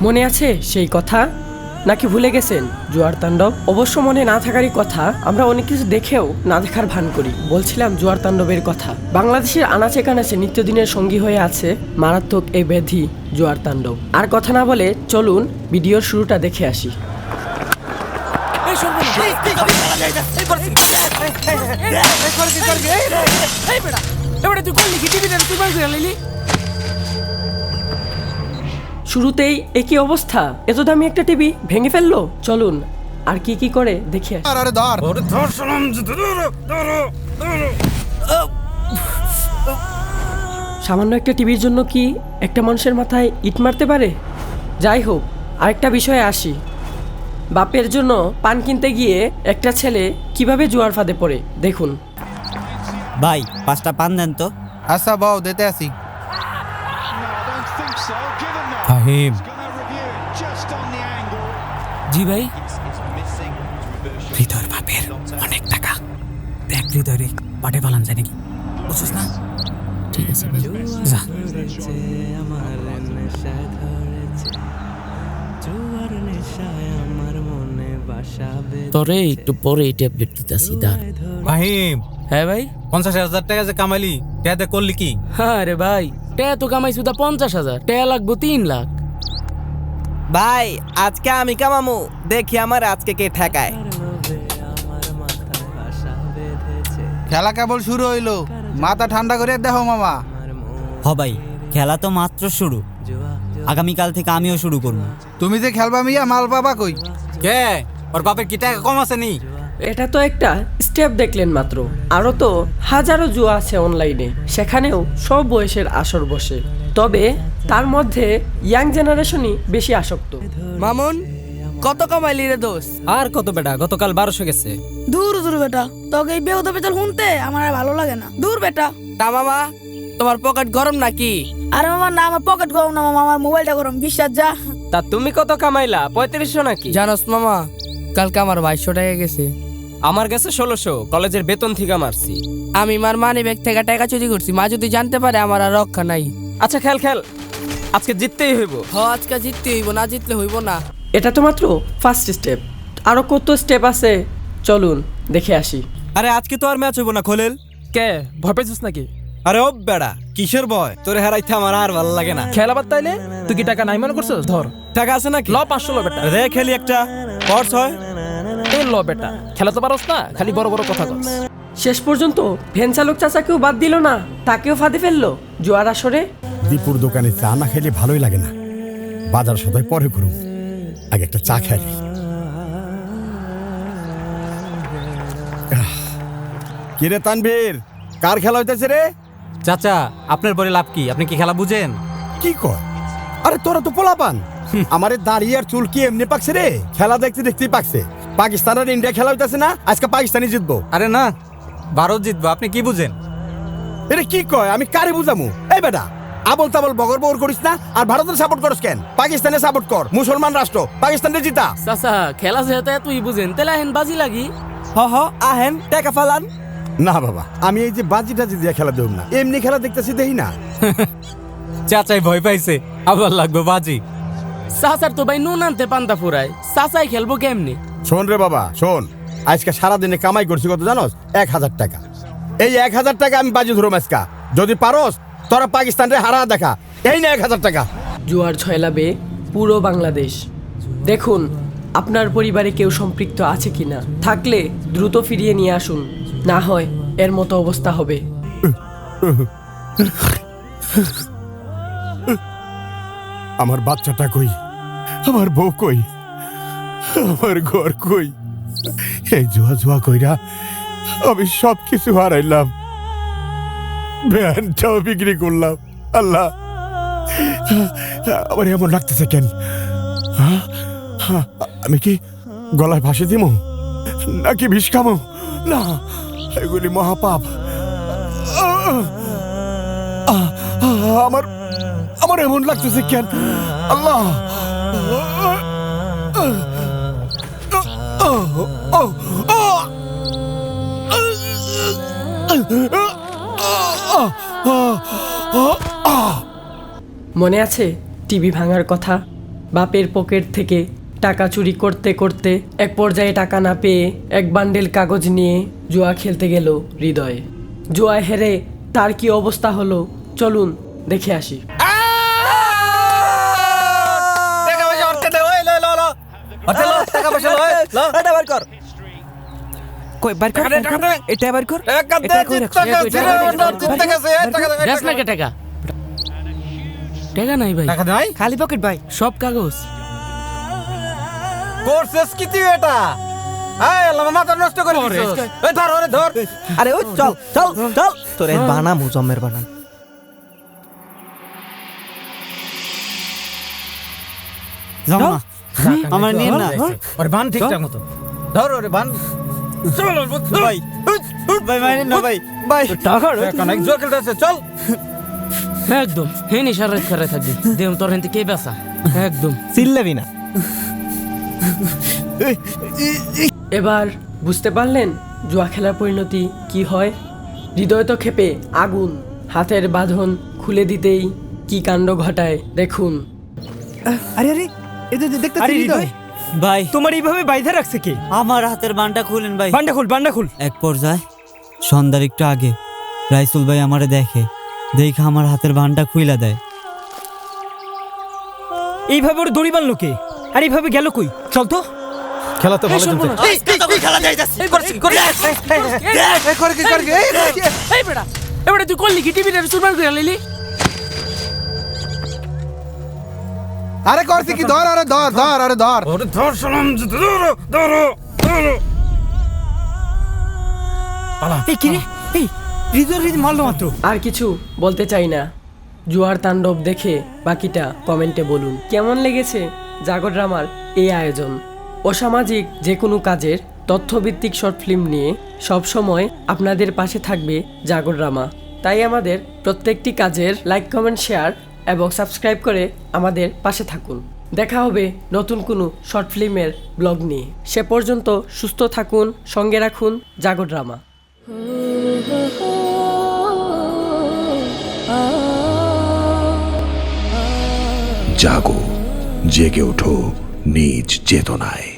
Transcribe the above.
মনে আছে সেই কথা নাকি ভুলে গেছেন জোয়ার তাণ্ডব অবশ্য মনে না থাকারই কথা আমরা অনেক কিছু দেখেও না দেখার ভান করি বলছিলাম জোয়ার তাণ্ডবের কথা বাংলাদেশের আনাচে কানাচে নিত্যদিনের সঙ্গী হয়ে আছে মারাত্মক এই ব্যাধি জোয়ার তাণ্ডব আর কথা না বলে চলুন ভিডিওর শুরুটা দেখে আসি তুই শুরুতেই একই অবস্থা। এত দামি একটা টিভি ভেঙে ফেলল? চলুন আর কি কি করে দেখি আসি। আরে ধর। সামান্য একটা টিভির জন্য কি একটা মানুষের মাথায় ইট মারতে পারে? যাই হোক আরেকটা বিষয়ে আসি। বাপের জন্য পান কিনতে গিয়ে একটা ছেলে কীভাবে জোয়ার ফাঁদে পড়ে? দেখুন। ভাই পাঁচটা পান দেন তো। আচ্ছা বাও দিতে আসি। ফাহিম জি ভাই। হৃদয়ের বাপের অনেক টাকা। দেখ হৃদয় পাটে পালান যায় নাকি। বুঝছিস না? ঠিক আছে যা। তোরে একটু পরে এই ট্যাবলেট দিতেছি দাঁড়। ফাহিম। হ্যাঁ ভাই। পঞ্চাশ হাজার টাকা যে কামাইলি টাকাতে করলি কি? হ্যাঁ রে ভাই টেয়া তো কামাই সুদা পঞ্চাশ হাজার টেয়া লাগবো তিন লাখ। ভাই আজকে আমি কামামু। দেখি আমার আজকে কে ঠেকায়। খেলা কেবল শুরু হইল। মাথা ঠান্ডা করে দেখো মামা। হ ভাই খেলা তো মাত্র শুরু। আগামীকাল থেকে আমিও শুরু করব। তুমি যে খেলবা মিয়া মাল পাবা কই? কে? ওর বাপের কি টাকা কম আছে নি? এটা তো একটা স্টেপ দেখলেন মাত্র। আরও তো হাজারো জুয়া আছে অনলাইনে সেখানেও সব বয়সের আসর বসে। তবে তার মধ্যে ইয়াং জেনারেশনই বেশি আসক্ত। মামুন কত কামাইলি রে দোষ? আর কত বেটা? গতকাল বারোশো গেছে। দূর দূর বেটা। তোকে এই বেহুদা বেতাল শুনতে আমার আর ভালো লাগে না। দূর বেটা। তা মামা তোমার পকেট গরম নাকি? আরে মামা না আমার পকেট গরম না মামা আমার মোবাইলটা গরম। বিশ্বাস যা। তা তুমি কত কামাইলা? পঁয়ত্রিশশো নাকি? জানোস মামা কালকে আমার বাইশশো টাকা গেছে। আমার কাছে ষোলোশো কলেজের বেতন থেকে মারছি। আমি মার মানি ব্যাগ থেকে টাকা চুরি করছি। মা যদি জানতে পারে আমার আর রক্ষা নাই। আচ্ছা খেল খেল। আজকে জিততেই হইব। হ আজকে জিততে হইব না জিতলে হইব না। এটা তো মাত্র ফার্স্ট স্টেপ আরও কত স্টেপ আছে? চলুন দেখে আসি। আরে আজকে তো আর ম্যাচ হইব না খোলেল। কে? ভয় পেয়েছিস নাকি? আরে ও বেড়া কিসের ভয়? তোরে হারাইতে আমার আর ভালো লাগে না। খেলা বাদ তাইলে তুই কি টাকা নাই মনে করছিস? ধর। টাকা আছে নাকি? ল পাঁচশো ল বেটা। রে খেলি একটা। পর্স হয়? ল বেটা। খেলা তো পারস না খালি বড় বড় কথা কস। শেষ পর্যন্ত ভ্যান চালক চাচাকেও বাদ দিল না তাকেও ফাঁদে ফেলল। জোয়ার আসরে? দীপুর দোকানে চা না খেলে ভালোই লাগে না। বাজার সদাই পরে করুন আগে একটা চা খাই কিরে তানভীর কার খেলা হইতেছে রে? চাচা আপনার পরে লাভ কি? আপনি কি খেলা বুঝেন? কি কয়? আরে তোরা তো পোলাপান। আমারে দাঁড়িয়ে আর চুল কি এমনি পাকছে রে? খেলা দেখতে দেখতেই পাকছে। পাকিস্তান আর ইন্ডিয়া খেলা হইতেছে না আজকে পাকিস্তানি জিতবো। আরে না ভারত জিতবো আপনি কি বুঝেন? এটা কি কয়? আমি কারে বুঝামু? এই বেটা আবল তাবল বগর বগর করিস না আর ভারতের সাপোর্ট করস কেন? পাকিস্তানে সাপোর্ট কর মুসলমান রাষ্ট্র পাকিস্তানে জিতা। চাচা খেলা যেহেতু তুই বুঝেন তাহলে আহেন বাজি লাগি। হ হ আহেন টাকা ফালান। না বাবা আমি এই যে বাজি টাজি দিয়ে খেলা দেব না এমনি খেলা দেখতেছি দেখি না। চাচাই ভয় পাইছে আবার লাগবে বাজি। চাচার তো ভাই নুন আনতে পান্তা ফুরায় চাচাই খেলব কেমনি? শোন রে বাবা শোন। আজকে সারাদিনে কামাই করছি কত জানোস? এক হাজার টাকা। এই এক হাজার টাকা আমি বাজি ধরো আজকা। যদি পারস তোরা পাকিস্তান রে হারা দেখা। এই না এক হাজার টাকা। জোয়ার ছয়লাবে পুরো বাংলাদেশ। দেখুন আপনার পরিবারে কেউ সম্পৃক্ত আছে কিনা। থাকলে দ্রুত ফিরিয়ে নিয়ে আসুন। না হয় এর মতো অবস্থা হবে। আমার বাচ্চাটা কই? আমার বউ কই? আমার ঘর কই? এই জুয়া জুয়া কইরা আমি সব কিছু হারাইলাম। ভ্যানটাও বিক্রি করলাম। আল্লাহ আমার এমন লাগতেছে কেন? হ্যাঁ? হ্যাঁ, আমি কি গলায় ভাসে দিব নাকি বিষ খামো? না এগুলি মহাপাপ! আমার আমার এমন লাগতেছে কেন? আল্লাহ মনে আছে টিভি ভাঙার কথা? বাপের পকেট থেকে টাকা চুরি করতে করতে এক পর্যায়ে টাকা না পেয়ে এক বান্ডেল কাগজ নিয়ে জুয়া খেলতে গেল হৃদয়। জুয়া হেরে তার কি অবস্থা হলো? চলুন দেখে আসি। কই বার কর বার কর। এটা বার কর এটা কই রাখছ? দেখ না টাকা টাকা নাই ভাই। খালি পকেট ভাই। সব কাগজ। করছিস কি তুই এটা? মাথা নষ্ট করে ধর ওরে ধর। আরে ও চল চল চল। তোরে বানামু জমের বানান আমার নিয়ে না। ওরে বান ঠিকঠাক মতো। ধর ওরে বান। ভাই। ভাই মাইনেন না ভাই। ভাই এখন এক জোর খেলতেছে চল। একদম হে নিশার করে থাকবি। দেম তোর হেনতে কে বেসা একদম। চিল্লাবি না। এবার বুঝতে পারলেন জুয়া খেলার পরিণতি কি হয়? হৃদয় তো খেপে আগুন হাতের বাঁধন খুলে দিতেই কি কাণ্ড ঘটায় দেখুন। আরে আরে দেখতে হৃদয়? ভাই তোমার এইভাবে বাইধা রাখছে কি আমার হাতের বানটা খুলেন ভাই বান্ডা খুল বান্ডা খুল এক পর্যায়ে সন্ধ্যার একটু আগে রাইসুল ভাই আমারে দেখে দেখে আমার হাতের বানটা খুইলা দেয় এইভাবে ওর দড়ি বানলো কে আর এইভাবে গেল কই চল তো খেলা তো ভালো চলছে এই বেটা এবারে তুই করলি কি টিভিটা সুরবার করে লিলি আরে করছি কি? ধর আরে ধর ধর আরে ধর। ওরে ধর সালাম ধর ধর ধর এই কি রে? এই হৃদয় হৃদয় মারলো মাত্র। আর কিছু বলতে চাই না। জুয়ার তাণ্ডব দেখে বাকিটা কমেন্টে বলুন। কেমন লেগেছে জাগর ড্রামার এই আয়োজন? অসামাজিক যে কোনো কাজের তথ্যভিত্তিক শর্ট ফিল্ম নিয়ে সবসময় আপনাদের পাশে থাকবে জাগর ড্রামা। তাই আমাদের প্রত্যেকটি কাজের লাইক কমেন্ট শেয়ার এবং সাবস্ক্রাইব করে আমাদের পাশে থাকুন। দেখা হবে নতুন কোনো শর্ট ফিল্মের ব্লগ নিয়ে। সে পর্যন্ত সুস্থ থাকুন, সঙ্গে রাখুন জাগর ড্রামা। জাগো, জেগে ওঠো নিজ চেতনায়।